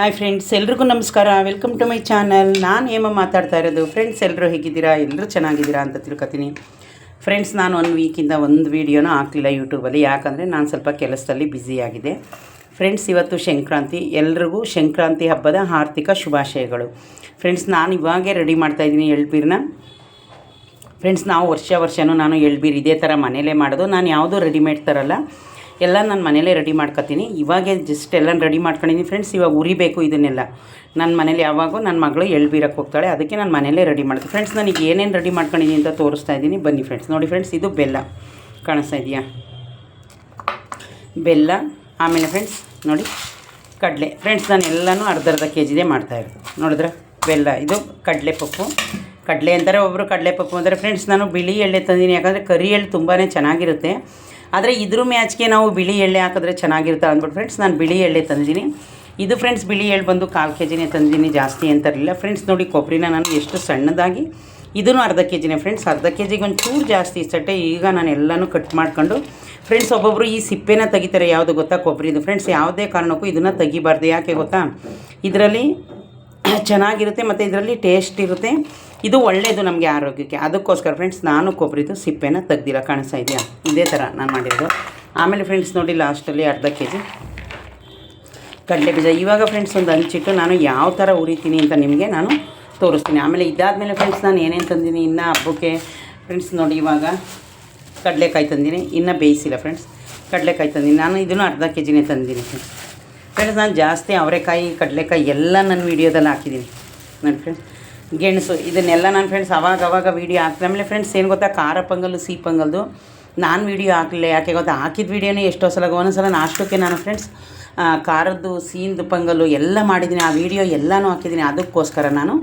Hi friends, ಎಲ್ರಿಗೂ ನಮಸ್ಕಾರ. Welcome to my channel ನಾನು ಹೇಮ ಮಾತಾಡ್ತಾ ಇರೋದು. ಫ್ರೆಂಡ್ಸ್ ಎಲ್ಲರೂ ಹೇಗಿದ್ದೀರಾ? ಎಲ್ಲರೂ ಚೆನ್ನಾಗಿದ್ದೀರಾ ಅಂತ ತಿಳ್ಕೊತೀನಿ. ಫ್ರೆಂಡ್ಸ್ ನಾನು ಒಂದು ವೀಕಿಂದ ಒಂದು ವೀಡಿಯೋನೂ ಹಾಕಲಿಲ್ಲ ಯೂಟ್ಯೂಬಲ್ಲಿ ಯಾಕಂದರೆ ನಾನು ಸ್ವಲ್ಪ ಕೆಲಸದಲ್ಲಿ ಬ್ಯುಸಿಯಾಗಿದೆ ಫ್ರೆಂಡ್ಸ್ ಇವತ್ತು ಸಂಕ್ರಾಂತಿ. ಎಲ್ರಿಗೂ ಸಂಕ್ರಾಂತಿ ಹಬ್ಬದ ಆರ್ಥಿಕ ಶುಭಾಶಯಗಳು. ಫ್ರೆಂಡ್ಸ್ ನಾನು ಇವಾಗೇ ರೆಡಿ ಮಾಡ್ತಾಯಿದ್ದೀನಿ ಎಳ್ಬೀರನ್ನ ಫ್ರೆಂಡ್ಸ್ ನಾವು ವರ್ಷ ವರ್ಷವೂ ನಾನು ಎಳ್ಬೀರ್ ಇದೇ ಥರ ಮನೇಲೇ ಮಾಡೋದು. ನಾನು ಯಾವುದೂ ರೆಡಿಮೇಡ್ ತರಲ್ಲ. ಎಲ್ಲ ನಾನು ಮನೇಲೇ ರೆಡಿ ಮಾಡ್ಕೊತೀನಿ. ಇವಾಗೆ ಜಸ್ಟ್ ಎಲ್ಲ ರೆಡಿ ಮಾಡ್ಕೊಂಡಿದ್ದೀನಿ ಫ್ರೆಂಡ್ಸ್ ಇವಾಗ ಉರಿಬೇಕು ಇದನ್ನೆಲ್ಲ. ನನ್ನ ಮನೇಲಿ ಯಾವಾಗೂ ನನ್ನ ಮಗಳು ಎಳ್ಬೀರಕ್ಕೆ ಹೋಗ್ತಾಳೆ, ಅದಕ್ಕೆ ನಾನು ಮನೇಲೇ ರೆಡಿ ಮಾಡ್ತೀನಿ. ಫ್ರೆಂಡ್ಸ್ ನನಗೆ ಏನೇನು ರೆಡಿ ಮಾಡ್ಕೊಂಡಿದ್ದೀನಿ ಅಂತ ತೋರಿಸ್ತಾ ಇದ್ದೀನಿ ಬನ್ನಿ ಫ್ರೆಂಡ್ಸ್ ನೋಡಿ ಫ್ರೆಂಡ್ಸ್ ಇದು ಬೆಲ್ಲ. ಕಾಣಿಸ್ತಾ ಇದೆಯಾ? ಬೆಲ್ಲ, ಆಮೇಲೆ ಫ್ರೆಂಡ್ಸ್ ನೋಡಿ ಕಡಲೆ. ಫ್ರೆಂಡ್ಸ್ ನಾನು ಎಲ್ಲನೂ ಅರ್ಧ ಅರ್ಧ ಕೆ ಜಿದೇ ಮಾಡ್ತಾಯಿರೋದು ನೋಡಿದ್ರೆ? ಬೆಲ್ಲ. ಇದು ಕಡಲೆ ಪಪ್ಪು ಕಡಲೆ ಅಂತಾರೆ ಒಬ್ಬರು ಕಡಲೆ ಪಪ್ಪು ಅಂದರೆ ಫ್ರೆಂಡ್ಸ್ ನಾನು ಬಿಳಿ ಎಳ್ಳೆ ತಂದೀನಿ. ಯಾಕಂದರೆ ಕರಿ ಎಳ್ಳು ತುಂಬಾ ಚೆನ್ನಾಗಿರುತ್ತೆ. ಆದರೆ ಇದ್ರ ಮ್ಯಾಚ್ಗೆ ನಾವು ಬಿಳಿ ಎಳ್ಳೆ ಹಾಕಿದ್ರೆ ಚೆನ್ನಾಗಿರುತ್ತೆ ಅಂದ್ಬಿಟ್ಟು ಫ್ರೆಂಡ್ಸ್ ನಾನು ಬಿಳಿ ಎಳ್ಳೆ ತಂದಿದ್ದೀನಿ. ಇದು ಫ್ರೆಂಡ್ಸ್ ಬಿಳಿ ಎಳ್ಳು ಬಂದು ಕಾಲು ಕೆ ಜಿನೇ ತಂದಿದ್ದೀನಿ, ಜಾಸ್ತಿ ಅಂತಾರಿಲ್ಲ ಫ್ರೆಂಡ್ಸ್ ನೋಡಿ ಕೊಬ್ಬರಿನ ನಾನು ಎಷ್ಟು ಸಣ್ಣದಾಗಿ, ಇದನ್ನು ಅರ್ಧ ಕೆ ಜಿನೇ ಫ್ರೆಂಡ್ಸ್ ಅರ್ಧ ಕೆ ಜಿಗೆ ಒಂದು ಚೂರು ಜಾಸ್ತಿ ಸಟ್ಟೆ ಈಗ ನಾನು ಎಲ್ಲನೂ ಕಟ್ ಮಾಡ್ಕೊಂಡು ಫ್ರೆಂಡ್ಸ್ ಒಬ್ಬೊಬ್ಬರು ಈ ಸಿಪ್ಪೆನ ತೆಗಿತಾರೆ, ಯಾವುದು ಗೊತ್ತಾ? ಕೊಬ್ಬರಿದು. ಫ್ರೆಂಡ್ಸ್ ಯಾವುದೇ ಕಾರಣಕ್ಕೂ ಇದನ್ನು ತೆಗಿಬಾರ್ದು. ಯಾಕೆ ಗೊತ್ತಾ? ಇದರಲ್ಲಿ ಚೆನ್ನಾಗಿರುತ್ತೆ ಮತ್ತು ಇದರಲ್ಲಿ ಟೇಸ್ಟ್ ಇರುತ್ತೆ. ಇದು ಒಳ್ಳೆಯದು ನಮಗೆ ಆರೋಗ್ಯಕ್ಕೆ. ಅದಕ್ಕೋಸ್ಕರ ಫ್ರೆಂಡ್ಸ್ ನಾನು ಕೊಬ್ಬರಿದು ಸಿಪ್ಪೆನ ತೆಗ್ದಿಲ್ಲ. ಕಾಣಿಸ್ತಾ ಇದೆಯಾ? ಇದೇ ಥರ ನಾನು ಮಾಡಿರೋದು. ಆಮೇಲೆ ಫ್ರೆಂಡ್ಸ್ ನೋಡಿ ಲಾಸ್ಟಲ್ಲಿ ಅರ್ಧ ಕೆ ಜಿ ಕಡಲೆ ಬೀಜ. ಇವಾಗ ಫ್ರೆಂಡ್ಸ್ ಒಂದು ಹಂಚಿಟ್ಟು ನಾನು ಯಾವ ಥರ ಉರಿತೀನಿ ಅಂತ ನಿಮಗೆ ನಾನು ತೋರಿಸ್ತೀನಿ. ಆಮೇಲೆ ಇದಾದಮೇಲೆ ಫ್ರೆಂಡ್ಸ್ ನಾನು ಏನೇನು ತಂದೀನಿ ಇನ್ನು ಹಬ್ಬಕ್ಕೆ ಫ್ರೆಂಡ್ಸ್ ನೋಡಿ ಇವಾಗ ಕಡಲೆಕಾಯಿ ತಂದೀನಿ. ಇನ್ನು ಬೇಯಿಸಿಲ್ಲ ಫ್ರೆಂಡ್ಸ್ ಕಡಲೆಕಾಯಿ ತಂದೀನಿ. ನಾನು ಇದನ್ನು ಅರ್ಧ ಕೆ ಜಿನೇ ತಂದೀನಿ ಫ್ರೆಂಡ್ಸ್ ಫ್ರೆಂಡ್ಸ್ ನಾನು ಜಾಸ್ತಿ ಅವರೆಕಾಯಿ, ಕಡಲೆಕಾಯಿ ಎಲ್ಲ ನನ್ನ ವೀಡಿಯೋದಲ್ಲಿ ಹಾಕಿದ್ದೀನಿ ನೋಡಿ ಫ್ರೆಂಡ್ಸ್ ಗೆಣಸು ಇದನ್ನೆಲ್ಲ ನಾನು ಫ್ರೆಂಡ್ಸ್ ಅವಾಗ ಅವಾಗ ವೀಡಿಯೋ ಹಾಕ್ತೀನಿ ಆಮೇಲೆ ಫ್ರೆಂಡ್ಸ್ ಏನು ಗೊತ್ತಾ? ಖಾರ ಪೊಂಗಲ್ಲು, ಸಿಹಿ ಪೊಂಗಲ್ದು. ನಾನು ವೀಡಿಯೋ ಹಾಕಲಿಲ್ಲ ಯಾಕೆ ಗೊತ್ತಾ? ಹಾಕಿದ ವೀಡಿಯೋನೇ ಎಷ್ಟೋ ಸಲ ಒಂದೊಂದು ಸಲ ನಾಷ್ಟಕ್ಕೆ ನಾನು ಫ್ರೆಂಡ್ಸ್ ಖಾರದ್ದು ಸೀನ್ದು ಪೊಂಗಲ್ಲು ಎಲ್ಲ ಮಾಡಿದ್ದೀನಿ ಆ ವೀಡಿಯೋ ಎಲ್ಲನೂ ಹಾಕಿದ್ದೀನಿ ಅದಕ್ಕೋಸ್ಕರ ನಾನು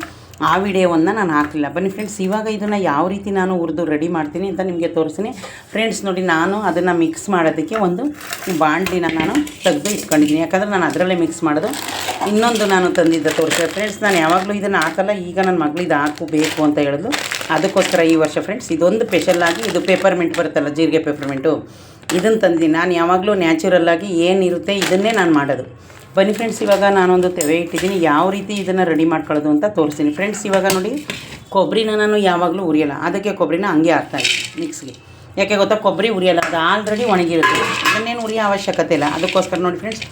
ಆ ವಿಡಿಯೋವನ್ನು ನಾನು ಹಾಕಲಿಲ್ಲ. ಬನ್ನಿ ಫ್ರೆಂಡ್ಸ್ ಇವಾಗ ಇದನ್ನು ಯಾವ ರೀತಿ ನಾನು ಹುರಿದು ರೆಡಿ ಮಾಡ್ತೀನಿ ಅಂತ ನಿಮಗೆ ತೋರಿಸ್ತೀನಿ. ಫ್ರೆಂಡ್ಸ್ ನೋಡಿ ನಾನು ಅದನ್ನು ಮಿಕ್ಸ್ ಮಾಡೋದಕ್ಕೆ ಒಂದು ಬಾಂಡ್ಲಿನ ನಾನು ತೆಗೆದು ಇಟ್ಕೊಂಡಿದ್ದೀನಿ. ಯಾಕಂದರೆ ನಾನು ಅದರಲ್ಲೇ ಮಿಕ್ಸ್ ಮಾಡೋದು. ಇನ್ನೊಂದು ನಾನು ತಂದಿದ್ದ ತೋರಿಸಿದೆ ಫ್ರೆಂಡ್ಸ್ ನಾನು ಯಾವಾಗಲೂ ಇದನ್ನು ಹಾಕಲ್ಲ, ಈಗ ನನ್ನ ಮಗಳು ಇದು ಹಾಕು ಬೇಕು ಅಂತ ಹೇಳಿದ್ಲು ಅದಕ್ಕೋಸ್ಕರ ಈ ವರ್ಷ ಫ್ರೆಂಡ್ಸ್ ಇದೊಂದು ಸ್ಪೆಷಲ್ಲಾಗಿ ಇದು ಪೇಪರ್ಮೆಂಟ್ ಬರುತ್ತಲ್ಲ, ಜೀರಿಗೆ ಪೇಪರ್ಮೆಂಟು ಇದನ್ನು ತಂದಿದ್ದೀನಿ. ನಾನು ಯಾವಾಗಲೂ ನ್ಯಾಚುರಲ್ಲಾಗಿ ಏನಿರುತ್ತೆ ಇದನ್ನೇ ನಾನು ಮಾಡೋದು. ಬನ್ನಿ ಫ್ರೆಂಡ್ಸ್ ಇವಾಗ ನಾನೊಂದು ತೆವೆ ಇಟ್ಟಿದ್ದೀನಿ. ಯಾವ ರೀತಿ ಇದನ್ನು ರೆಡಿ ಮಾಡ್ಕೊಳ್ಳೋದು ಅಂತ ತೋರಿಸ್ತೀನಿ. ಫ್ರೆಂಡ್ಸ್ ಇವಾಗ ನೋಡಿ ಕೊಬ್ಬರಿನ ನಾನು ಯಾವಾಗಲೂ ಉರಿಯಲ್ಲ. ಅದಕ್ಕೆ ಕೊಬ್ಬರಿನ ಹಂಗೆ ಹಾಕ್ತಾಯಿದ್ದೀನಿ ಮಿಕ್ಸ್ಗೆ ಯಾಕೆ ಗೊತ್ತಾ? ಕೊಬ್ಬರಿ ಉರಿಯಲ್ಲ, ಅದು ಆಲ್ರೆಡಿ ಒಣಗಿರುತ್ತೆ. ಇದನ್ನೇನು ಉರಿಯೋ ಅವಶ್ಯಕತೆ ಇಲ್ಲ. ಅದಕ್ಕೋಸ್ಕರ ನೋಡಿ ಫ್ರೆಂಡ್ಸ್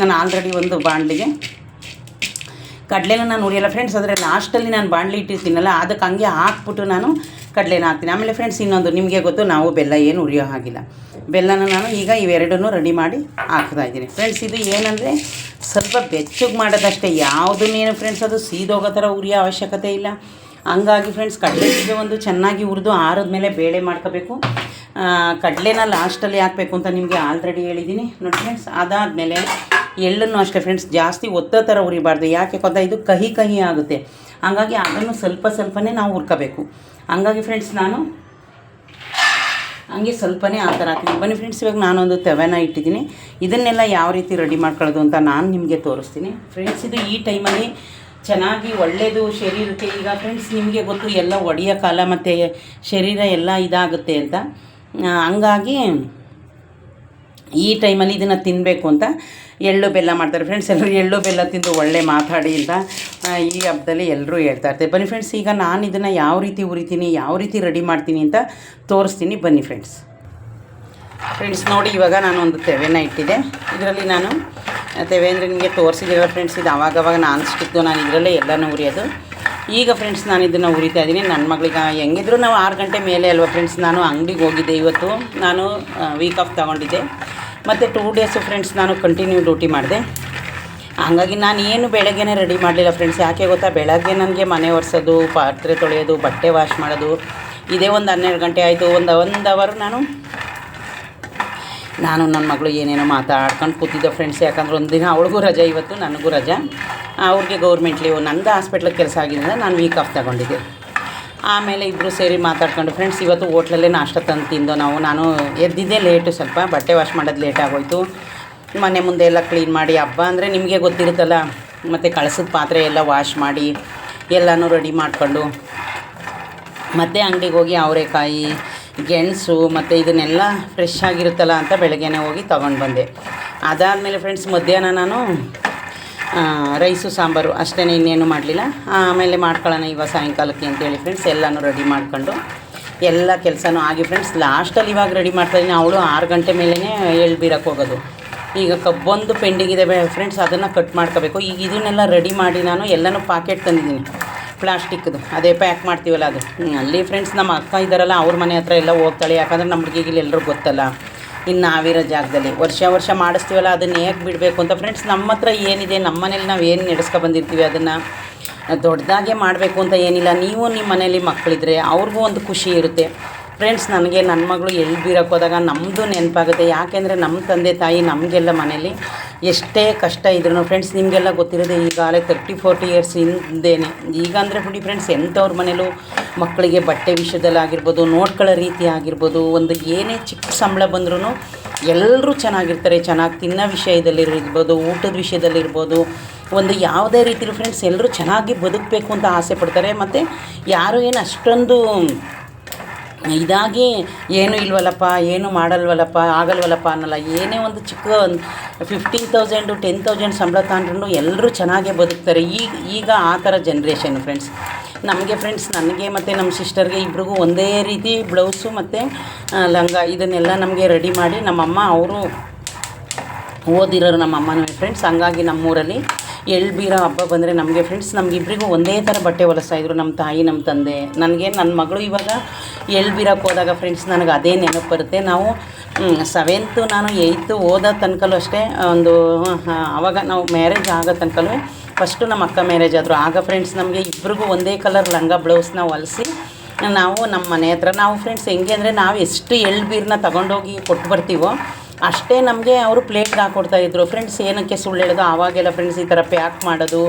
ನಾನು ಆಲ್ರೆಡಿ ಒಂದು ಬಾಣಲಿಗೆ ಕಡಲೆನ ನಾನು ಉರಿಯಲ್ಲ ಫ್ರೆಂಡ್ಸ್ ಆದರೆ ಲಾಸ್ಟಲ್ಲಿ ನಾನು ಬಾಣಲಿ ಇಟ್ಟಿರ್ತೀನಲ್ಲ ಅದಕ್ಕೆ ಹಂಗೆ ಹಾಕ್ಬಿಟ್ಟು ನಾನು ಕಡಲೆನ ಹಾಕ್ತೀನಿ. ಆಮೇಲೆ ಫ್ರೆಂಡ್ಸ್ ಇನ್ನೊಂದು ನಿಮಗೆ ಗೊತ್ತು, ನಾವು ಬೆಲ್ಲ ಏನು ಉರಿಯೋ ಹಾಗಿಲ್ಲ. ಬೆಲ್ಲನ ನಾನು ಈಗ ಇವೆರಡನ್ನೂ ರೆಡಿ ಮಾಡಿ ಹಾಕ್ತಾ ಇದ್ದೀನಿ. ಫ್ರೆಂಡ್ಸ್ ಇದು ಏನಂದರೆ ಸ್ವಲ್ಪ ಬೆಚ್ಚಗೆ ಮಾಡೋದಷ್ಟೇ. ಯಾವುದನ್ನೇನು ಫ್ರೆಂಡ್ಸ್ ಅದು ಸೀದೋಗೋ ಥರ ಉರಿಯೋ ಅವಶ್ಯಕತೆ ಇಲ್ಲ. ಹಂಗಾಗಿ ಫ್ರೆಂಡ್ಸ್ ಕಡಲೆ ಬೀಜ ಒಂದು ಚೆನ್ನಾಗಿ ಹುರಿದು ಆರಿದ್ಮೇಲೆ ಬೇಳೆ ಮಾಡ್ಕೋಬೇಕು. ಕಡಲೆನ ಲಾಸ್ಟಲ್ಲಿ ಹಾಕಬೇಕು ಅಂತ ನಿಮಗೆ ಆಲ್ರೆಡಿ ಹೇಳಿದ್ದೀನಿ ನೋಡಿ ಫ್ರೆಂಡ್ಸ್ ಅದಾದಮೇಲೆ ಎಳ್ಳನ್ನು ಅಷ್ಟೇ ಫ್ರೆಂಡ್ಸ್ ಜಾಸ್ತಿ ಒತ್ತ ಥರ ಉರಿಬಾರ್ದು. ಯಾಕೆ ಗೊತ್ತಾ? ಇದು ಕಹಿ ಕಹಿ ಆಗುತ್ತೆ. ಹಾಗಾಗಿ ಅದನ್ನು ಸ್ವಲ್ಪ ಸ್ವಲ್ಪನೇ ನಾವು ಹುರ್ಕೋಬೇಕು. ಹಂಗಾಗಿ ಫ್ರೆಂಡ್ಸ್ ನಾನು ಹಂಗೆ ಸ್ವಲ್ಪನೇ ಆ ಥರ ಹಾಕ್ತೀನಿ. ಬನ್ನಿ ಫ್ರೆಂಡ್ಸ್ ಇವಾಗ ನಾನೊಂದು ತೆವೆನ ಇಟ್ಟಿದ್ದೀನಿ. ಇದನ್ನೆಲ್ಲ ಯಾವ ರೀತಿ ರೆಡಿ ಮಾಡ್ಕೊಳ್ಳೋದು ಅಂತ ನಾನು ನಿಮಗೆ ತೋರಿಸ್ತೀನಿ. ಫ್ರೆಂಡ್ಸ್ ಇದು ಈ ಟೈಮಲ್ಲಿ ಚೆನ್ನಾಗಿ ಒಳ್ಳೆಯದು ಶರೀರಕ್ಕೆ ಈಗ ಫ್ರೆಂಡ್ಸ್ ನಿಮಗೆ ಗೊತ್ತು, ಎಲ್ಲ ಒಡೆಯೋ ಕಾಲ ಮತ್ತು ಶರೀರ ಎಲ್ಲ ಇದಾಗುತ್ತೆ ಅಂತ. ಹಂಗಾಗಿ ಈ ಟೈಮಲ್ಲಿ ಇದನ್ನು ತಿನ್ನಬೇಕು ಅಂತ ಎಳ್ಳು ಬೆಲ್ಲ ಮಾಡ್ತಾರೆ. ಫ್ರೆಂಡ್ಸ್ ಎಲ್ಲರೂ ಎಳ್ಳು ಬೆಲ್ಲ ತಿಂದು ಒಳ್ಳೆ ಮಾತಾಡಿ ಅಂತ ಈ ಹಬ್ಬದಲ್ಲಿ ಎಲ್ಲರೂ ಹೇಳ್ತಾ ಇರ್ತಾರೆ. ಬನ್ನಿ ಫ್ರೆಂಡ್ಸ್ ಈಗ ನಾನು ಇದನ್ನು ಯಾವ ರೀತಿ ಉರಿತೀನಿ, ಯಾವ ರೀತಿ ರೆಡಿ ಮಾಡ್ತೀನಿ ಅಂತ ತೋರಿಸ್ತೀನಿ. ಬನ್ನಿ ಫ್ರೆಂಡ್ಸ್ ಫ್ರೆಂಡ್ಸ್ ನೋಡಿ ಇವಾಗ ನಾನು ಒಂದು ತೆವೆನ ಇಟ್ಟಿದೆ ಇದರಲ್ಲಿ ನಾನು ತೆವೆ ಅಂದರೆ ನಿಮಗೆ ತೋರಿಸಿದ್ದೀರ ಫ್ರೆಂಡ್ಸ್ ಇದು ಅವಾಗವಾಗ ನಾನು ಸ್ಟಿಕ್ದು, ನಾನು ಇದರಲ್ಲೇ ಎಲ್ಲನೂ ಉರಿಯೋದು. ಈಗ ಫ್ರೆಂಡ್ಸ್ ನಾನು ಇದನ್ನು ಉರಿತಾ ಇದ್ದೀನಿ ನನ್ನ ಮಗಳಿಗೆ ಹೆಂಗಿದ್ರು ನಾವು ಆರು ಗಂಟೆ ಮೇಲೆ ಅಲ್ವಾ ಫ್ರೆಂಡ್ಸ್ ನಾನು ಅಂಗಡಿಗೆ ಹೋಗಿದ್ದೆ ಇವತ್ತು. ನಾನು ವೀಕ್ ಆಫ್ ತೊಗೊಂಡಿದ್ದೆ. ಮತ್ತು ಟೂ ಡೇಸು ಫ್ರೆಂಡ್ಸ್ ನಾನು ಕಂಟಿನ್ಯೂ ಡ್ಯೂಟಿ ಮಾಡಿದೆ. ಹಾಗಾಗಿ ನಾನು ಏನು ಬೆಳಗ್ಗೆನೇ ರೆಡಿ ಮಾಡಲಿಲ್ಲ ಫ್ರೆಂಡ್ಸ್ ಯಾಕೆ ಗೊತ್ತಾ? ಬೆಳಗ್ಗೆ ನನಗೆ ಮನೆ ಒರೆಸೋದು, ಪಾತ್ರೆ ತೊಳೆಯೋದು, ಬಟ್ಟೆ ವಾಶ್ ಮಾಡೋದು. ಇದೇ ಒಂದು ಹನ್ನೆರಡು ಗಂಟೆ ಆಯಿತು. ಒಂದು ಒಂದು ಅವರ್ ನಾನು ನಾನು ನನ್ನ ಮಗಳು ಏನೇನೋ ಮಾತಾಡ್ಕೊಂಡು ಕೂತಿದ್ದೆ ಫ್ರೆಂಡ್ಸ್ ಯಾಕಂದ್ರೆ ಒಂದು ದಿನ ಅವಳಿಗೂ ರಜಾ ಇವತ್ತು, ನನಗೂ ರಜಾ. ಅವ್ರಿಗೆ ಗೌರ್ಮೆಂಟ್ ಲೀವ್ ನಂದು ಹಾಸ್ಪಿಟ್ಲಿಗೆ ಕೆಲಸ ಆಗಿದ್ದರಿಂದ ನಾನು ವೀಕ್ ಆಫ್ ತಗೊಂಡಿದ್ದೆ. ಆಮೇಲೆ ಇಬ್ಬರು ಸೇರಿ ಮಾತಾಡ್ಕೊಂಡು ಫ್ರೆಂಡ್ಸ್ ಇವತ್ತು ಹೋಟ್ಲಲ್ಲೇ ನಾಷ್ಟ ತಂದು ತಿಂದು ನಾವು, ನಾನು ಎದ್ದಿದ್ದೆ ಲೇಟು ಸ್ವಲ್ಪ, ಬಟ್ಟೆ ವಾಶ್ ಮಾಡೋದು ಲೇಟ್ ಆಗೋಯ್ತು. ಮನೆ ಮುಂದೆ ಎಲ್ಲ ಕ್ಲೀನ್ ಮಾಡಿ, ಹಬ್ಬ ಅಂದರೆ ನಿಮಗೆ ಗೊತ್ತಿರುತ್ತಲ್ಲ, ಮತ್ತು ಕಳಸದ ಪಾತ್ರೆ ಎಲ್ಲ ವಾಶ್ ಮಾಡಿ, ಎಲ್ಲನೂ ರೆಡಿ ಮಾಡಿಕೊಂಡು, ಮತ್ತೆ ಅಂಗಡಿಗೆ ಹೋಗಿ ಅವರೆಕಾಯಿ ಗೆಣಸು ಮತ್ತು ಇದನ್ನೆಲ್ಲ ಫ್ರೆಶ್ ಆಗಿರುತ್ತಲ್ಲ ಅಂತ ಬೆಳಗ್ಗೆನೇ ಹೋಗಿ ತೊಗೊಂಡು ಬಂದೆ. ಅದಾದಮೇಲೆ ಫ್ರೆಂಡ್ಸ್ ಮಧ್ಯಾಹ್ನ ನಾನು ರೈಸು, ಸಾಂಬಾರು ಅಷ್ಟೇ ಇನ್ನೇನು ಮಾಡಲಿಲ್ಲ. ಆಮೇಲೆ ಮಾಡ್ಕೊಳ್ಳೋಣ ಇವಾಗ ಸಾಯಂಕಾಲಕ್ಕೆ ಅಂತೇಳಿ ಫ್ರೆಂಡ್ಸ್ ಎಲ್ಲನೂ ರೆಡಿ ಮಾಡ್ಕೊಂಡು, ಎಲ್ಲ ಕೆಲಸನೂ ಆಗಿ ಫ್ರೆಂಡ್ಸ್ ಲಾಸ್ಟಲ್ಲಿ ಇವಾಗ ರೆಡಿ ಮಾಡ್ತಾಯಿದ್ದೀನಿ ಅವಳು ಆರು ಗಂಟೆ ಮೇಲೇ ಎಳ್ಬೀರಕ್ಕೆ ಹೋಗೋದು. ಈಗ ಕಬ್ಬೊಂದು ಪೆಂಡಿಂಗ್ ಇದೆ ಫ್ರೆಂಡ್ಸ್ ಅದನ್ನು ಕಟ್ ಮಾಡ್ಕೋಬೇಕು. ಈಗ ಇದನ್ನೆಲ್ಲ ರೆಡಿ ಮಾಡಿ ನಾನು ಎಲ್ಲನೂ ಪಾಕೆಟ್ ತಂದಿದ್ದೀನಿ. ಪ್ಲಾಸ್ಟಿಕ್ದು. ಅದೇ ಪ್ಯಾಕ್ ಮಾಡ್ತೀವಲ್ಲ ಅದು. ಅಲ್ಲಿ ಫ್ರೆಂಡ್ಸ್ ನಮ್ಮ ಅಕ್ಕ ಇದ್ದಾರಲ್ಲ, ಅವ್ರ ಮನೆ ಹತ್ರ ಎಲ್ಲ ಹೋಗ್ತಾಳೆ. ಯಾಕಂದ್ರೆ ನಮ್ಮ ಹುಡುಗಿಗೆ ಎಲ್ಲರೂ ಗೊತ್ತಲ್ಲ. ಇನ್ನು ನಾವಿರೋ ಜಾಗದಲ್ಲಿ. ವರ್ಷ ವರ್ಷ ಮಾಡಿಸ್ತೀವಲ್ಲ, ಅದನ್ನು ಹೇಗೆ ಬಿಡಬೇಕು ಅಂತ ಫ್ರೆಂಡ್ಸ್ ನಮ್ಮ ಹತ್ರ ಏನಿದೆ, ನಮ್ಮ ಮನೇಲಿ ನಾವು ಏನು ನಡೆಸ್ಕೊ ಬಂದಿರ್ತೀವಿ ಅದನ್ನು ದೊಡ್ಡದಾಗೆ ಮಾಡಬೇಕು ಅಂತ ಏನಿಲ್ಲ. ನೀವು ನಿಮ್ಮ ಮನೇಲಿ ಮಕ್ಕಳಿದ್ರೆ ಅವ್ರಿಗೂ ಒಂದು ಖುಷಿ ಇರುತ್ತೆ. ಫ್ರೆಂಡ್ಸ್ ನನಗೆ ನನ್ನ ಮಗಳು ಎಲ್ಲಿ ಬೀರಕ್ಕೆ ಹೋದಾಗ ನಮ್ಮದು ನೆನಪಾಗುತ್ತೆ. ಯಾಕೆಂದರೆ ನಮ್ಮ ತಂದೆ ತಾಯಿ ನಮಗೆಲ್ಲ ಮನೇಲಿ ಎಷ್ಟೇ ಕಷ್ಟ ಇದ್ರೂ ಫ್ರೆಂಡ್ಸ್ ನಿಮಗೆಲ್ಲ ಗೊತ್ತಿರೋದೆ ಈಗಾಗಲೇ ತರ್ಟಿ ಫೋರ್ಟಿ ಇಯರ್ಸ್ ಹಿಂದೇನೆ. ಈಗ ಅಂದರೆ ಬಿಡಿ ಫ್ರೆಂಡ್ಸ್ ಎಂಥವ್ರ ಮನೇಲೂ ಮಕ್ಕಳಿಗೆ ಬಟ್ಟೆ ವಿಷಯದಲ್ಲಾಗಿರ್ಬೋದು ನೋಡ್ಕೊಳ್ಳೋ ರೀತಿ ಆಗಿರ್ಬೋದು, ಒಂದು ಏನೇ ಚಿಕ್ಕ ಸಂಬಳ ಬಂದ್ರೂ ಎಲ್ಲರೂ ಚೆನ್ನಾಗಿರ್ತಾರೆ, ಚೆನ್ನಾಗಿ ತಿನ್ನೋ ವಿಷಯದಲ್ಲಿರ್ಬೋದು, ಊಟದ ವಿಷಯದಲ್ಲಿರ್ಬೋದು. ಒಂದು ಯಾವುದೇ ರೀತಿಲಿ ಫ್ರೆಂಡ್ಸ್ ಎಲ್ಲರೂ ಚೆನ್ನಾಗಿ ಬದುಕಬೇಕು ಅಂತ ಆಸೆ ಪಡ್ತಾರೆ. ಮತ್ತು ಯಾರು ಏನು ಅಷ್ಟೊಂದು ಇದಾಗಿ ಏನು ಇಲ್ವಲ್ಲಪ್ಪ, ಏನು ಮಾಡಲ್ವಲ್ಲಪ್ಪ, ಆಗಲ್ವಲ್ಲಪ್ಪ ಅನ್ನೋಲ್ಲ. ಏನೇ ಒಂದು ಚಿಕ್ಕ ಒಂದು ಫಿಫ್ಟೀನ್ ತೌಸಂಡು ಟೆನ್ ತೌಸಂಡ್ ಸಂಬಳ ತಗೊಂಡ್ರು ಎಲ್ಲರೂ ಚೆನ್ನಾಗೇ ಬದುಕ್ತಾರೆ. ಈಗ ಈಗ ಆ ಥರ ಜನ್ರೇಷನ್ ಫ್ರೆಂಡ್ಸ್ ನಮಗೆ ಫ್ರೆಂಡ್ಸ್ ನನಗೆ ಮತ್ತು ನಮ್ಮ ಸಿಸ್ಟರ್ಗೆ ಇಬ್ರಿಗೂ ಒಂದೇ ರೀತಿ ಬ್ಲೌಸು ಮತ್ತು ಲಂಗ ಇದನ್ನೆಲ್ಲ ನಮಗೆ ರೆಡಿ ಮಾಡಿ ನಮ್ಮಮ್ಮ ಅವರು ಓದಿರೋರು ನಮ್ಮ ಅಮ್ಮನೂ ಫ್ರೆಂಡ್ಸ್ ಹಂಗಾಗಿ ನಮ್ಮೂರಲ್ಲಿ ಎಳ್ಬೀರ ಹಬ್ಬ ಬಂದರೆ ನಮಗೆ ಫ್ರೆಂಡ್ಸ್ ನಮಗಿಬ್ರಿಗೂ ಒಂದೇ ಥರ ಬಟ್ಟೆ ಹೊಲಿಸ್ತಾಯಿದ್ರು ನಮ್ಮ ತಾಯಿ ನಮ್ಮ ತಂದೆ. ನನಗೆ ನನ್ನ ಮಗಳು ಇವಾಗ ಎಳ್ಬೀರಕ್ಕೆ ಹೋದಾಗ ಫ್ರೆಂಡ್ಸ್ ನನಗೆ ಅದೇ ನೆನಪು ಬರುತ್ತೆ. ನಾವು ಸೆವೆಂತು ನಾನು ಏಯ್ತು ಓದೋ ತನಕಲ್ಲೂ ಅಷ್ಟೇ, ಒಂದು ಆವಾಗ ನಾವು ಮ್ಯಾರೇಜ್ ಆಗೋ ತನಕಲ್ಲೂ ಫಸ್ಟು ನಮ್ಮ ಅಕ್ಕ ಮ್ಯಾರೇಜ್ ಆದರು. ಆಗ ಫ್ರೆಂಡ್ಸ್ ನಮಗೆ ಇಬ್ರಿಗೂ ಒಂದೇ ಕಲರ್ ಲಂಗ ಬ್ಲೌಸ್ನ ಹೊಲಿಸಿ, ನಾವು ನಮ್ಮ ಮನೆ ಹತ್ರ, ನಾವು ಫ್ರೆಂಡ್ಸ್ ಹೆಂಗೆ ಅಂದರೆ ನಾವು ಎಷ್ಟು ಎಳ್ಬೀರನ್ನ ತಗೊಂಡೋಗಿ ಕೊಟ್ಟು ಬರ್ತೀವೋ ಅಷ್ಟೇ ನಮಗೆ ಅವರು ಪ್ಲೇಟ್ಗೆ ಹಾಕ್ಕೊಡ್ತಾಯಿದ್ರು ಫ್ರೆಂಡ್ಸ್ ಏನಕ್ಕೆ ಸುಳ್ಳು ಹೇಳೋದು? ಆವಾಗೆಲ್ಲ ಫ್ರೆಂಡ್ಸ್ ಈ ಥರ ಪ್ಯಾಕ್ ಮಾಡೋದು.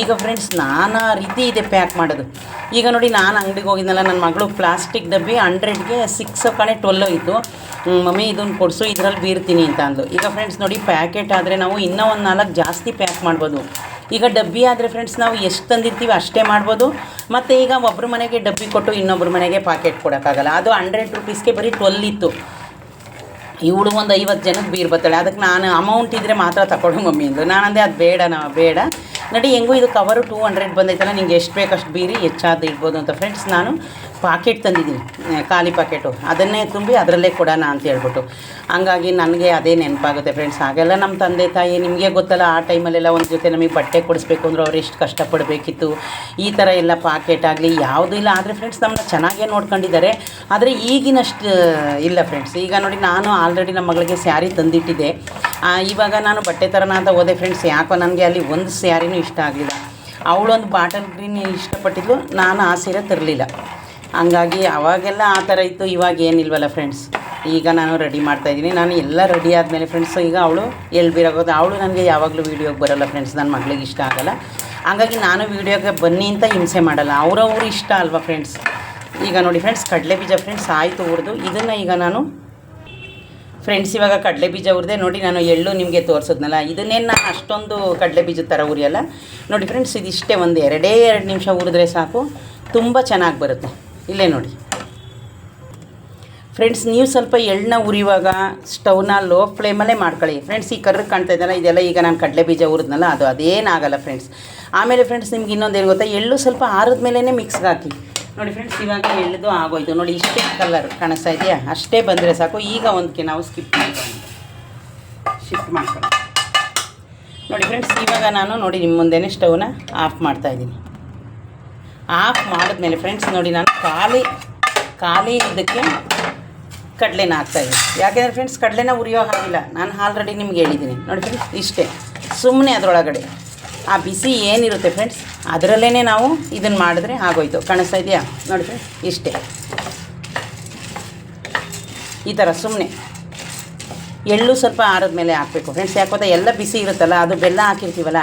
ಈಗ ಫ್ರೆಂಡ್ಸ್ ನಾನಾ ರೀತಿ ಇದೆ ಪ್ಯಾಕ್ ಮಾಡೋದು. ಈಗ ನೋಡಿ ನಾನು ಅಂಗಡಿಗೆ ಹೋಗಿದ್ನಲ್ಲ ನನ್ನ ಮಗಳು ಪ್ಲಾಸ್ಟಿಕ್ ಡಬ್ಬಿ ಹಂಡ್ರೆಡ್ಗೆ ಸಿಕ್ಸ್ ಕಣೆ ಟ್ವೆಲ್ ಇತ್ತು. ಮಮ್ಮಿ ಇದನ್ನು ಕೊಡಿಸು, ಇದರಲ್ಲಿ ಬೀರ್ತೀನಿ ಅಂತ ಅಂದು ಈಗ ಫ್ರೆಂಡ್ಸ್ ನೋಡಿ ಪ್ಯಾಕೆಟ್ ಆದರೆ ನಾವು ಇನ್ನೂ ಒಂದು ನಾಲ್ಕು ಜಾಸ್ತಿ ಪ್ಯಾಕ್ ಮಾಡ್ಬೋದು. ಈಗ ಡಬ್ಬಿ ಆದರೆ ಫ್ರೆಂಡ್ಸ್ ನಾವು ಎಷ್ಟು ತಂದಿರ್ತೀವಿ ಅಷ್ಟೇ ಮಾಡ್ಬೋದು. ಮತ್ತು ಈಗ ಒಬ್ಬರು ಮನೆಗೆ ಡಬ್ಬಿ ಕೊಟ್ಟು ಇನ್ನೊಬ್ಬರು ಮನೆಗೆ ಪ್ಯಾಕೆಟ್ ಕೊಡೋಕ್ಕಾಗಲ್ಲ. ಅದು ಹಂಡ್ರೆಡ್ ರುಪೀಸ್ಗೆ ಬರೀ ಟ್ವೆಲ್ ಇತ್ತು. ಇವಳು ಒಂದು ಐವತ್ತು ಜನಕ್ಕೆ ಬೀರ್ ಬರ್ತಾಳೆ ಅದಕ್ಕೆ ನಾನು ಅಮೌಂಟ್ ಇದ್ದರೆ ಮಾತ್ರ ತಗೊಳ್ಳು ಮಮ್ಮಿ ಅಂದರು. ನಾನು ಅಂದೆ ಅದು ಬೇಡ, ನಾ ಬೇಡ. ನಡಿ ಹೆಂಗೂ ಇದು ಕವರು ಟೂ ಹಂಡ್ರೆಡ್ ಬಂದೈತಲ್ಲ, ನಿಂಗೆ ಎಷ್ಟು ಬೇಕಷ್ಟು ಬೀರಿ ಹೆಚ್ಚಾದ ಇಡ್ಬೋದು ಅಂತ. ಫ್ರೆಂಡ್ಸ್ ನಾನು ಪಾಕೆಟ್ ತಂದಿದ್ದೀನಿ ಖಾಲಿ ಪಾಕೆಟು. ಅದನ್ನೇ ತುಂಬಿ ಅದರಲ್ಲೇ ಕೊಡೋಣ ಅಂತ ಹೇಳ್ಬಿಟ್ಟು. ಹಂಗಾಗಿ ನನಗೆ ಅದೇ ನೆನಪಾಗುತ್ತೆ ಫ್ರೆಂಡ್ಸ್ ಹಾಗೆಲ್ಲ ನಮ್ಮ ತಂದೆ ತಾಯಿ ನಿಮಗೆ ಗೊತ್ತಲ್ಲ, ಆ ಟೈಮಲ್ಲೆಲ್ಲ ಒಂದು ಜೊತೆ ನಮಗೆ ಬಟ್ಟೆ ಕೊಡಿಸ್ಬೇಕು ಅಂದ್ರೆ ಅವ್ರು ಎಷ್ಟು ಕಷ್ಟಪಡಬೇಕಿತ್ತು. ಈ ಥರ ಎಲ್ಲ ಪಾಕೆಟ್ ಆಗಲಿ, ಯಾವುದೂ ಇಲ್ಲ. ಆದರೆ ಫ್ರೆಂಡ್ಸ್ ನಮ್ಮನ್ನ ಚೆನ್ನಾಗೇ ನೋಡ್ಕೊಂಡಿದ್ದಾರೆ. ಆದರೆ ಈಗಿನಷ್ಟು, ಇಲ್ಲ ಫ್ರೆಂಡ್ಸ್ ಈಗ ನೋಡಿ ನಾನು ಆಲ್ರೆಡಿ ನಮ್ಮ ಮಗಳಿಗೆ ಸ್ಯಾರಿ ತಂದಿಟ್ಟಿದ್ದೆ. ಇವಾಗ ನಾನು ಬಟ್ಟೆ ತರೋಣ ಅಂತ ಹೋದೆ ಫ್ರೆಂಡ್ಸ್ ಯಾಕೋ ನನಗೆ ಅಲ್ಲಿ ಒಂದು ಸ್ಯಾರಿನೂ ಇಷ್ಟ ಆಗಲಿಲ್ಲ. ಅವಳೊಂದು ಬಾಟಲ್ ಗ್ರೀನ್ ಇಷ್ಟಪಟ್ಟಿದ್ಲು. ನಾನು ಆ ಸೀರೆ ತರಲಿಲ್ಲ. ಹಂಗಾಗಿ ಅವಾಗೆಲ್ಲ ಆ ಥರ ಇತ್ತು, ಇವಾಗ ಏನಿಲ್ವಲ್ಲ ಫ್ರೆಂಡ್ಸ್ ಈಗ ನಾನು ರೆಡಿ ಮಾಡ್ತಾಯಿದ್ದೀನಿ ನಾನು ಎಲ್ಲ ರೆಡಿ ಆದಮೇಲೆ ಫ್ರೆಂಡ್ಸು ಈಗ ಅವಳು ಎಲ್ಬಿರಾಗೋದು, ಅವಳು ನನಗೆ ಯಾವಾಗಲೂ ವೀಡಿಯೋಗೆ ಬರೋಲ್ಲ ಫ್ರೆಂಡ್ಸ್ ನನ್ನ ಮಗಳಿಗೆ ಇಷ್ಟ ಆಗೋಲ್ಲ. ಹಂಗಾಗಿ ನಾನು ವೀಡಿಯೋಗೆ ಬನ್ನಿ ಅಂತ ಹಿಂಸೆ ಮಾಡಲ್ಲ. ಅವ್ರವ್ರು ಇಷ್ಟ ಅಲ್ವಾ ಫ್ರೆಂಡ್ಸ್ ಈಗ ನೋಡಿ ಫ್ರೆಂಡ್ಸ್ ಕಡಲೆ ಬೀಜ ಫ್ರೆಂಡ್ಸ್ ಆಯಿತು ಹುರಿದು ಇದನ್ನು ಈಗ ನಾನು ಫ್ರೆಂಡ್ಸ್ ಇವಾಗ ಕಡಲೆ ಬೀಜ ಹುರಿದೆ ನೋಡಿ ನಾನು ಎಳ್ಳು ನಿಮಗೆ ತೋರಿಸಿದ್ನಲ್ಲ ಇದನ್ನೇನು ನಾನು ಅಷ್ಟೊಂದು ಕಡಲೆ ಬೀಜದ ಥರ ಉರಿಯಲ್ಲ. ನೋಡಿ ಫ್ರೆಂಡ್ಸ್ ಇದಿಷ್ಟೇ ಒಂದು ಎರಡೇ ಎರಡು ನಿಮಿಷ ಹುರಿದ್ರೆ ಸಾಕು. ತುಂಬ ಚೆನ್ನಾಗಿ ಬರುತ್ತೆ. ಇಲ್ಲೇ ನೋಡಿ. ಫ್ರೆಂಡ್ಸ್ ನೀವು ಸ್ವಲ್ಪ ಎಳ್ಳನ್ನ ಉರಿಯುವಾಗ ಸ್ಟವ್ನ ಲೋ ಫ್ಲೇಮಲ್ಲೇ ಮಾಡ್ಕೊಳ್ಳಿ. ಫ್ರೆಂಡ್ಸ್ ಈ ಕರ್ರಿಗೆ ಕಾಣ್ತಾ ಇದ್ದಲ್ಲ ಇದೆಲ್ಲ ಈಗ ನಾನು ಕಡಲೆ ಬೀಜ ಉರಿದ್ನಲ್ಲ, ಅದು ಅದೇನಾಗಲ್ಲ ಫ್ರೆಂಡ್ಸ್ ಆಮೇಲೆ ಫ್ರೆಂಡ್ಸ್ ನಿಮ್ಗೆ ಇನ್ನೊಂದು ಏನು ಗೊತ್ತಾ? ಎಳ್ಳು ಸ್ವಲ್ಪ ಆರದ ಮೇಲೇ ಮಿಕ್ಸ್ಗೆ ಹಾಕಿ. ನೋಡಿ ಫ್ರೆಂಡ್ಸ್ ಇವಾಗ ಎಳ್ದು ಆಗೋಯ್ತು. ನೋಡಿ ಇಷ್ಟೇ ಕಲರ್ ಕಾಣಿಸ್ತಾ ಇದೆಯಾ? ಅಷ್ಟೇ ಬಂದರೆ ಸಾಕು. ಈಗ ಒಂದಕ್ಕೆ ನಾವು ಸ್ಕಿಪ್ ಮಾಡ್ಕೊಳ್ಳಿ ಶಿಫ್ಟ್ ಮಾಡ್ಕೊಳ್ಳಿ ನೋಡಿ ಫ್ರೆಂಡ್ಸ್ ಇವಾಗ ನಾನು ನೋಡಿ ನಿಮ್ಮ ಮುಂದೆನೇ ಸ್ಟವ್ನ ಆಫ್ ಮಾಡ್ತಾ ಇದ್ದೀನಿ. ಆಫ್ ಮಾಡಿದ್ಮೇಲೆ ಫ್ರೆಂಡ್ಸ್ ನೋಡಿ ನಾನು ಖಾಲಿ ಖಾಲಿ ಇದಕ್ಕೆ ಕಡಲೆನ ಹಾಕ್ತಾಯಿದ್ದೀನಿ ಯಾಕೆಂದರೆ ಫ್ರೆಂಡ್ಸ್ ಕಡಲೆನ ಉರಿಯೋ ಹಾಗಿಲ್ಲ. ನಾನು ಆಲ್ರೆಡಿ ನಿಮ್ಗೆ ಹೇಳಿದ್ದೀನಿ. ನೋಡಿ ಫ್ರೆಂಡ್ಸ್ ಇಷ್ಟೇ. ಸುಮ್ಮನೆ ಅದರೊಳಗಡೆ. ಆ ಬಿಸಿ ಏನಿರುತ್ತೆ ಫ್ರೆಂಡ್ಸ್ ಅದರಲ್ಲೇ ನಾವು ಇದನ್ನು ಮಾಡಿದ್ರೆ ಆಗೋಯ್ತು. ಕಾಣಿಸ್ತಾ ಇದೆಯಾ? ನೋಡಿ ಫ್ರೆಂಡ್ಸ್ ಇಷ್ಟೇ. ಈ ಥರ ಸುಮ್ಮನೆ ಎಳ್ಳು ಸ್ವಲ್ಪ ಆರದ್ಮೇಲೆ ಮೇಲೆ ಹಾಕಬೇಕು ಫ್ರೆಂಡ್ಸ್ ಯಾಕೋದ ಎಲ್ಲ ಬಿಸಿ ಇರುತ್ತಲ್ಲ, ಅದು ಬೆಲ್ಲ ಹಾಕಿರ್ತೀವಲ್ಲ,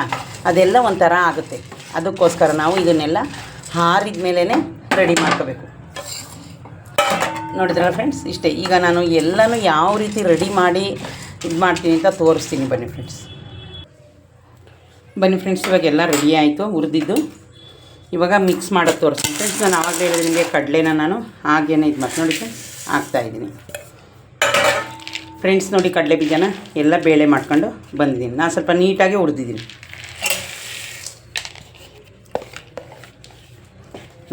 ಅದೆಲ್ಲ ಒಂಥರ ಆಗುತ್ತೆ. ಅದಕ್ಕೋಸ್ಕರ ನಾವು ಇದನ್ನೆಲ್ಲ ಹಾರಿದ ಮೇಲೇ ರೆಡಿ ಮಾಡ್ಕೋಬೇಕು. ನೋಡಿದ್ರಲ್ಲ ಫ್ರೆಂಡ್ಸ್ ಇಷ್ಟೇ. ಈಗ ನಾನು ಎಲ್ಲನೂ ಯಾವ ರೀತಿ ರೆಡಿ ಮಾಡಿ ಇದು ಮಾಡ್ತೀನಿ ಅಂತ ತೋರಿಸ್ತೀನಿ. ಬನ್ನಿ ಫ್ರೆಂಡ್ಸ್ ಬನ್ನಿ ಫ್ರೆಂಡ್ಸ್ ಇವಾಗ ಎಲ್ಲ ರೆಡಿ ಆಯಿತು, ಹುರಿದಿದ್ದು. ಇವಾಗ ಮಿಕ್ಸ್ ಮಾಡೋದು ತೋರಿಸ್ತೀನಿ. ಫ್ರೆಂಡ್ಸ್ ನಾನು ಆವಾಗ ಹೇಳಿದ್ರೆ ನಿಮಗೆ ಕಡಲೆನ ನಾನು ಹಾಗೇನೆ ಇದು ಮತ್ತೆ ನೋಡಿ ಫ್ರೆಂಡ್ಸ್ ಹಾಕ್ತಾಯಿದ್ದೀನಿ ಫ್ರೆಂಡ್ಸ್ ನೋಡಿ ಕಡಲೆ ಬೀಜನ ಎಲ್ಲ ಬೇಳೆ ಮಾಡ್ಕೊಂಡು ಬಂದಿದ್ದೀನಿ. ನಾನು ಸ್ವಲ್ಪ ನೀಟಾಗಿ ಹುರಿದಿದ್ದೀನಿ.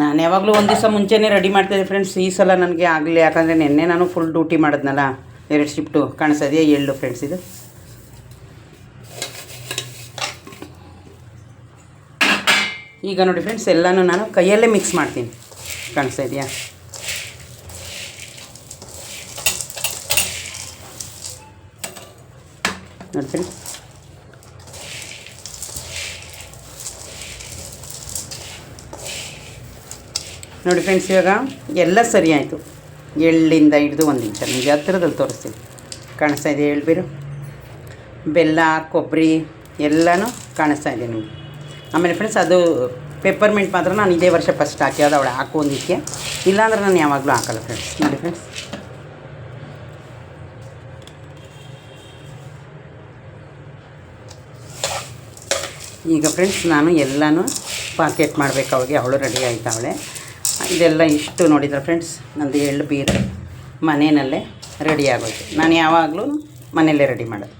ನಾನು ಯಾವಾಗಲೂ ಒಂದು ದಿವಸ ಮುಂಚೆನೇ ರೆಡಿ ಮಾಡ್ತಾಯಿದ್ದೆ ಫ್ರೆಂಡ್ಸ್ ಈ ಸಲ ನನಗೆ ಆಗಲಿ, ಯಾಕಂದರೆ ನಿನ್ನೆ ನಾನು ಫುಲ್ ಡ್ಯೂಟಿ ಮಾಡಿದ್ನಲ್ಲ, ಎರಡು ಶಿಫ್ಟು ಕಾಣಿಸ್ತಾ ಇದೆಯಾ ಎಳ್ಳು ಫ್ರೆಂಡ್ಸ್ ಇದು. ಈಗ ನೋಡಿ ಫ್ರೆಂಡ್ಸ್ ಎಲ್ಲನೂ ನಾನು ಕೈಯಲ್ಲೇ ಮಿಕ್ಸ್ ಮಾಡ್ತೀನಿ. ಕಾಣಿಸ್ತಾ ಇದೆಯಾ ನೋಡಿ ಫ್ರೆಂಡ್ಸ್ ನೋಡಿ ಫ್ರೆಂಡ್ಸ್ ಇವಾಗ ಎಲ್ಲ ಸರಿಯಾಯಿತು ಎಳ್ಳಿಂದ ಹಿಡಿದು ಒಂದು ನಿಮಿಷ. ನಿಮಗೆ ಹತ್ತಿರದಲ್ಲಿ ತೋರಿಸ್ತೀನಿ. ಕಾಣಿಸ್ತಾ ಇದೆ ಎಳ್ಬೀರು ಬೆಲ್ಲ, ಕೊಬ್ಬರಿ ಎಲ್ಲನೂ ಕಾಣಿಸ್ತಾ ಇದೆ ನಿಮಗೆ. ಆಮೇಲೆ ಫ್ರೆಂಡ್ಸ್ ಅದು ಪೆಪ್ಪರ್ಮೆಂಟ್ ಮಾತ್ರ ನಾನು ಇದೇ ವರ್ಷ ಫಸ್ಟ್ ಹಾಕಿ, ಅದು ಅವಳು ಹಾಕು ಒಂದಿಕ್ಕೆ ಇಲ್ಲಾಂದ್ರೆ ನಾನು ಯಾವಾಗಲೂ ಹಾಕಲ್ಲ ಫ್ರೆಂಡ್ಸ್ ನೋಡಿ ಫ್ರೆಂಡ್ಸ್ ಈಗ ಫ್ರೆಂಡ್ಸ್ ನಾನು ಎಲ್ಲನೂ ಪಾಕೆಟ್ ಮಾಡಬೇಕು. ಅವಳಿಗೆ ಅವಳು ರೆಡಿ ಆಯ್ತಾವಳೆ ಇದೆಲ್ಲ ಇಷ್ಟು ನೋಡಿದ್ರೆ ಫ್ರೆಂಡ್ಸ್ ನಂದು ಎಳ್ಳು ಬೀರು ಮನೆಯಲ್ಲೇ ರೆಡಿ ಆಗೋಯ್ತು. ನಾನು ಯಾವಾಗಲೂ ಮನೆಯಲ್ಲೇ ರೆಡಿ ಮಾಡೋದು.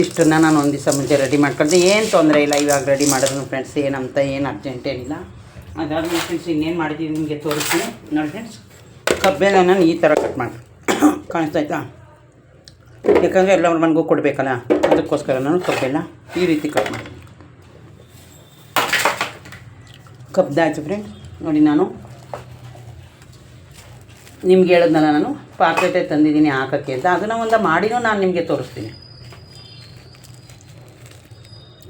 ಇಷ್ಟನ್ನು ನಾನು ಒಂದು ದಿವಸ ಮುಂಚೆ ರೆಡಿ ಮಾಡ್ಕೊಂಡೆ. ಏನು ತೊಂದರೆ ಇಲ್ಲ, ಇವಾಗ ರೆಡಿ ಮಾಡಿದ್ರು ಫ್ರೆಂಡ್ಸ್ ಏನಂತ ಏನು ಅರ್ಜೆಂಟ್ ಏನಿಲ್ಲ. ಅದಾದ್ಮೇಲೆ ಫ್ರೆಂಡ್ಸ್ ಇನ್ನೇನು ಮಾಡಿದ್ದೀನಿ ನಿಮಗೆ ತೋರಿಸ್ತೀನಿ. ನೋಡಿ ಫ್ರೆಂಡ್ಸ್ ಕಬ್ಬೇನ ನಾನು ಈ ಥರ ಕಟ್ ಮಾಡಿ. ಕಾಣಿಸ್ತಾಯ್ತಾ ಯಾಕಂದರೆ ಎಲ್ಲ ಮನೆಗೂ ಕೊಡಬೇಕಲ್ಲ, ಅದಕ್ಕೋಸ್ಕರ ನಾನು ಕಬ್ಬೆಲ್ಲ ಈ ರೀತಿ ಕಟ್ ಮಾಡಿ. ಕಬ್ದಾಯ್ತು ಫ್ರೆಂಡ್ ನೋಡಿ ನಾನು. ನಿಮ್ಗೆ ಹೇಳಿದ್ನಲ್ಲ ನಾನು ಪಾಕೆಟೇ ತಂದಿದ್ದೀನಿ ಹಾಕೋಕ್ಕೆ ಅಂತ. ಅದನ್ನು ಒಂದು ಮಾಡಿನೂ ನಾನು ನಿಮಗೆ ತೋರಿಸ್ತೀನಿ.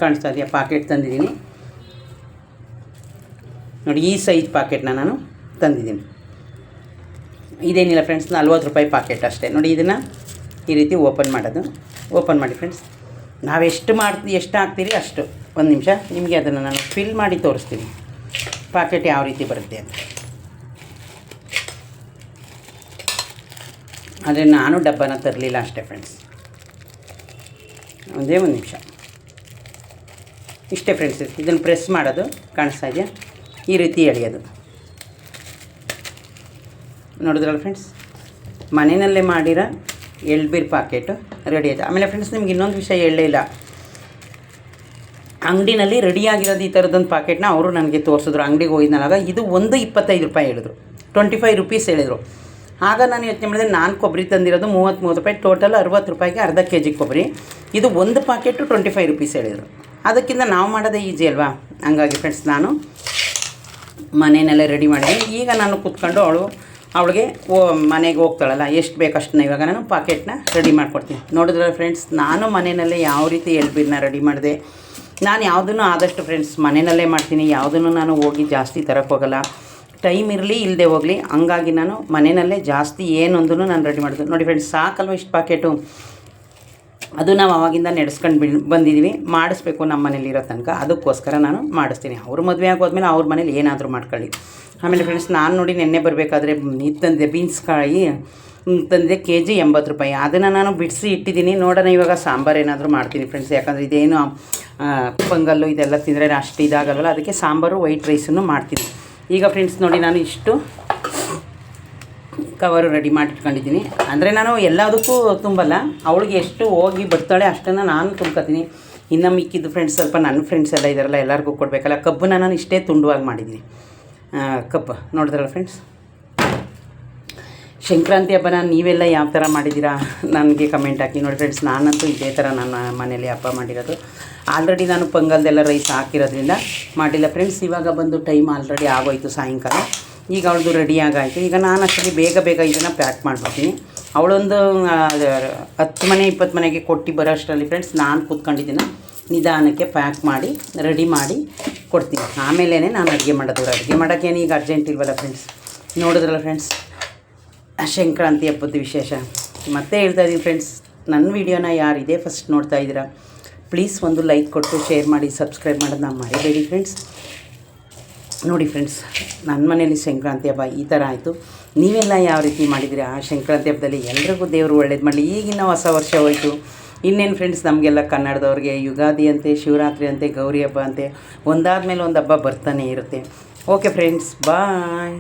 ಕಾಣಿಸ್ತಾ ಇದೆಯಾ? ಪಾಕೆಟ್ ತಂದಿದ್ದೀನಿ. ನೋಡಿ, ಈ ಸೈಜ್ ಪಾಕೆಟ್ನ ನಾನು ತಂದಿದ್ದೀನಿ. ಇದೇನಿಲ್ಲ ಫ್ರೆಂಡ್ಸ್ ನಲ್ವತ್ತು ರೂಪಾಯಿ ಪಾಕೆಟ್ ಅಷ್ಟೇ. ನೋಡಿ, ಇದನ್ನು ಈ ರೀತಿ ಓಪನ್ ಮಾಡೋದು. ಓಪನ್ ಮಾಡಿ ಫ್ರೆಂಡ್ಸ್ ನಾವೆಷ್ಟು ಮಾಡ್ತೀವಿ ಎಷ್ಟು ಹಾಕ್ತೀರಿ ಅಷ್ಟು. ಒಂದು ನಿಮಿಷ, ನಿಮಗೆ ಅದನ್ನು ನಾನು ಫಿಲ್ ಮಾಡಿ ತೋರಿಸ್ತೀನಿ. ಪಾಕೆಟ್ ಯಾವ ರೀತಿ ಬರುತ್ತೆ ಅಂತ. ಆದರೆ ನಾನು ಡಬ್ಬನ ತರಲಿಲ್ಲ ಅಷ್ಟೇ ಫ್ರೆಂಡ್ಸ್ ಒಂದೇ ಒಂದು ನಿಮಿಷ. ಇಷ್ಟೇ ಫ್ರೆಂಡ್ಸ್ ಇದನ್ನು ಪ್ರೆಸ್ ಮಾಡೋದು ಕಾಣಿಸ್ತಾ ಇದೆಯಾ? ಈ ರೀತಿ ಎಳೆಯೋದು. ನೋಡಿದ್ರಲ್ಲ ಫ್ರೆಂಡ್ಸ್ ಮನೆಯಲ್ಲೇ ಮಾಡಿರೋ ಎಳ್ಬೀರ್ ಪಾಕೆಟು ರೆಡಿ ಆಯಿತು. ಆಮೇಲೆ ಫ್ರೆಂಡ್ಸ್ ನಿಮ್ಗೆ ಇನ್ನೊಂದು ವಿಷಯ ಹೇಳಲೇ ಇಲ್ಲ. ಅಂಗಡಿನಲ್ಲಿ ರೆಡಿಯಾಗಿರೋದು ಈ ಥರದೊಂದು ಪಾಕೆಟ್ನ ಅವರು ನನಗೆ ತೋರಿಸಿದ್ರು, ಅಂಗಡಿಗೆ ಹೋಗಿದ್ನಲ್ಲಾಗ ಇದು ಒಂದು ಇಪ್ಪತ್ತೈದು ರೂಪಾಯಿ ಹೇಳಿದ್ರು. ಟ್ವೆಂಟಿ ಫೈವ್ ರುಪೀಸ್ ಹೇಳಿದರು. ಆಗ ನಾನು ಯೋಚನೆ ಮಾಡಿದೆ, ನಾನು ಕೊಬ್ಬರಿ ತಂದಿರೋದು ಮೂವತ್ತು ಮೂವತ್ತು ರೂಪಾಯಿ ಟೋಟಲ್ ಅರವತ್ತು ರೂಪಾಯಿಗೆ ಅರ್ಧ ಕೆ ಜಿ ಕೊಬ್ಬರಿ. ಇದು ಒಂದು ಪಾಕೆಟು ಟ್ವೆಂಟಿ ಫೈವ್ ರುಪೀಸ್ ಹೇಳಿದರು. ಅದಕ್ಕಿಂತ ನಾವು ಮಾಡೋದೇ ಈಜಿ ಅಲ್ವಾ? ಹಂಗಾಗಿ ಫ್ರೆಂಡ್ಸ್ ನಾನು ಮನೆಯಲ್ಲೇ ರೆಡಿ ಮಾಡಿದೆ ಈಗ ನಾನು ಕೂತ್ಕೊಂಡು ಅವಳು, ಅವಳಿಗೆ ಓ, ಮನೆಗೆ ಹೋಗ್ತಾಳಲ್ಲ, ಎಷ್ಟು ಬೇಕಷ್ಟನ್ನ ಇವಾಗ ನಾನು ಪಾಕೆಟ್ನ ರೆಡಿ ಮಾಡಿಕೊಡ್ತೀನಿ. ನೋಡಿದ್ರೆ ಫ್ರೆಂಡ್ಸ್ ನಾನು ಮನೆಯಲ್ಲೇ ಯಾವ ರೀತಿ ಎಳ್ಬೀರನ್ನ ರೆಡಿ ಮಾಡಿದೆ? ನಾನು ಯಾವುದನ್ನು ಆದಷ್ಟು ಫ್ರೆಂಡ್ಸ್ ಮನೆಯಲ್ಲೇ ಮಾಡ್ತೀನಿ, ಯಾವುದನ್ನು ನಾನು ಹೋಗಿ ಜಾಸ್ತಿ ತರಕ್ಕೆ ಹೋಗಲ್ಲ. ಟೈಮ್ ಇರಲಿ ಇಲ್ಲದೆ ಹೋಗಲಿ. ಹಂಗಾಗಿ ನಾನು ಮನೆಯಲ್ಲೇ ಜಾಸ್ತಿ ಏನೊಂದನ್ನು ನಾನು ರೆಡಿ ಮಾಡಿದೆ ನೋಡಿ ಫ್ರೆಂಡ್ಸ್ ಸಾಕಲ್ವ ಇಷ್ಟು ಪಾಕೆಟು ಅದು ನಾವು ಅವಾಗಿಂದ ನಡೆಸ್ಕೊಂಡು ಬಿ ಬಂದಿದ್ದೀವಿ ಮಾಡಿಸ್ಬೇಕು ನಮ್ಮ ಮನೇಲಿ ಇರೋ ತನಕ. ಅದಕ್ಕೋಸ್ಕರ ನಾನು ಮಾಡಿಸ್ತೀನಿ. ಅವ್ರ ಮದುವೆ ಆಗೋದ್ಮೇಲೆ ಅವ್ರ ಮನೇಲಿ ಏನಾದರೂ ಮಾಡ್ಕೊಳ್ಳಿ. ಆಮೇಲೆ ಫ್ರೆಂಡ್ಸ್ ನಾನು ನೋಡಿ ನೆನ್ನೆ ಬರಬೇಕಾದ್ರೆ ಇದು ತಂದೆ ಬೀನ್ಸ್ ಕಾಯಿ ತಂದೆ ಕೆ ಜಿ ಎಂಬತ್ತು ರೂಪಾಯಿ. ಅದನ್ನು ನಾನು ಬಿಡಿಸಿ ಇಟ್ಟಿದ್ದೀನಿ. ನೋಡೋಣ ಇವಾಗ ಸಾಂಬಾರು ಏನಾದರೂ ಮಾಡ್ತೀನಿ ಫ್ರೆಂಡ್ಸ್ ಯಾಕಂದರೆ ಇದೇನು ಪೊಂಗಲ್ಲು ಇದೆಲ್ಲ ತಿಂದರೆ ಅಷ್ಟು ಇದಾಗಲ್ವಲ್ಲ, ಅದಕ್ಕೆ ಸಾಂಬಾರು ವೈಟ್ ರೈಸನ್ನು ಮಾಡ್ತೀನಿ. ಈಗ ಫ್ರೆಂಡ್ಸ್ ನೋಡಿ ನಾನು ಇಷ್ಟು ಕವರು ರೆಡಿ ಮಾಡಿಟ್ಕೊಂಡಿದ್ದೀನಿ ಅಂದರೆ ನಾನು ಎಲ್ಲದಕ್ಕೂ ತುಂಬಲ್ಲ. ಅವಳಿಗೆ ಎಷ್ಟು ಹೋಗಿ ಬರ್ತಾಳೆ ಅಷ್ಟನ್ನು ನಾನು ತುಂಬ್ಕೊತೀನಿ. ಇನ್ನು ಮಿಕ್ಕಿದ್ದು ಫ್ರೆಂಡ್ಸ್ ಸ್ವಲ್ಪ ನನ್ನ ಫ್ರೆಂಡ್ಸ್ ಎಲ್ಲ ಇದ್ದಾರಲ್ಲ ಎಲ್ಲರಿಗೂ ಕೊಡಬೇಕಲ್ಲ. ಕಬ್ಬನ್ನ ನಾನು ಇಷ್ಟೇ ತುಂಡುವಾಗಿ ಮಾಡಿದ್ದೀನಿ. ಕಬ್ಬು. ನೋಡಿದ್ರಲ್ಲ ಫ್ರೆಂಡ್ಸ್ ಸಂಕ್ರಾಂತಿ ಹಬ್ಬನ ನೀವೆಲ್ಲ ಯಾವ ಥರ ಮಾಡಿದ್ದೀರಾ? ನನಗೆ ಕಮೆಂಟ್ ಹಾಕಿ. ನೋಡಿ ಫ್ರೆಂಡ್ಸ್ ನಾನಂತೂ ಇದೇ ಥರ ನನ್ನ ಮನೇಲಿ ಹಬ್ಬ ಮಾಡಿರೋದು. ಆಲ್ರೆಡಿ ನಾನು ಪೊಂಗಲ್ದೆಲ್ಲ ರೈಸ್ ಹಾಕಿರೋದ್ರಿಂದ ಮಾಡಿಲ್ಲ ಫ್ರೆಂಡ್ಸ್ ಇವಾಗ ಬಂದು ಟೈಮ್ ಆಲ್ರೆಡಿ ಆಗೋಯ್ತು ಸಾಯಂಕಾಲ. ಈಗ ಅವಳದು ರೆಡಿ ಆಗಾಯಿತು. ಈಗ ನಾನು ಅಷ್ಟರಲ್ಲಿ ಬೇಗ ಬೇಗ ಇದನ್ನು ಪ್ಯಾಕ್ ಮಾಡ್ಬಿಡ್ತೀನಿ ಅವಳೊಂದು ಹತ್ತು ಮನೆ, ಇಪ್ಪತ್ತು ಮನೆಗೆ ಕೊಟ್ಟು ಬರೋ ಅಷ್ಟರಲ್ಲಿ ಫ್ರೆಂಡ್ಸ್ ನಾನು ಕೂತ್ಕೊಂಡಿದ್ದೀನಿ. ನಿಧಾನಕ್ಕೆ ಪ್ಯಾಕ್ ಮಾಡಿ ರೆಡಿ ಮಾಡಿ ಕೊಡ್ತೀನಿ. ಆಮೇಲೇ ನಾನು ಅಡುಗೆ ಮಾಡೋದು. ಅಡುಗೆ ಮಾಡೋಕ್ಕೇನು ಈಗ ಅರ್ಜೆಂಟ್ ಇಲ್ವಲ್ಲ ಫ್ರೆಂಡ್ಸ್ ನೋಡಿದ್ರಲ್ಲ ಫ್ರೆಂಡ್ಸ್ ಸಂಕ್ರಾಂತಿ ಹಬ್ಬದ ವಿಶೇಷ. ಮತ್ತೆ ಹೇಳ್ತಾ ಇದ್ದೀನಿ ಫ್ರೆಂಡ್ಸ್ ನನ್ನ ವೀಡಿಯೋನ ಯಾರಿದೆ ಫಸ್ಟ್ ನೋಡ್ತಾ ಇದ್ದೀರಾ? ಪ್ಲೀಸ್ ಒಂದು ಲೈಕ್ ಕೊಟ್ಟು ಶೇರ್ ಮಾಡಿ ಸಬ್ಸ್ಕ್ರೈಬ್ ಮಾಡೋದನ್ನ ಮರಿಬೇಡಿ ಫ್ರೆಂಡ್ಸ್ ನೋಡಿ ಫ್ರೆಂಡ್ಸ್ ನನ್ನ ಮನೇಲಿ ಸಂಕ್ರಾಂತಿ ಹಬ್ಬ ಈ ಥರ ಆಯಿತು. ನೀವೆಲ್ಲ ಯಾವ ರೀತಿ ಮಾಡಿದಿರಿ ಆ ಸಂಕ್ರಾಂತಿ ಹಬ್ಬದಲ್ಲಿ ಎಲ್ರಿಗೂ ದೇವರು ಒಳ್ಳೇದು ಮಾಡಲಿ. ಈಗಿನ ಹೊಸ ವರ್ಷ ಹೋಯಿತು. ಇನ್ನೇನು ಫ್ರೆಂಡ್ಸ್ ನಮಗೆಲ್ಲ ಕನ್ನಡದವ್ರಿಗೆ ಯುಗಾದಿ ಅಂತೆ, ಶಿವರಾತ್ರಿ ಅಂತೆ, ಗೌರಿ ಹಬ್ಬ ಅಂತೆ ಒಂದಾದ ಮೇಲೆ ಒಂದು ಹಬ್ಬ ಬರ್ತಾನೆ ಇರುತ್ತೆ. Okay friends bye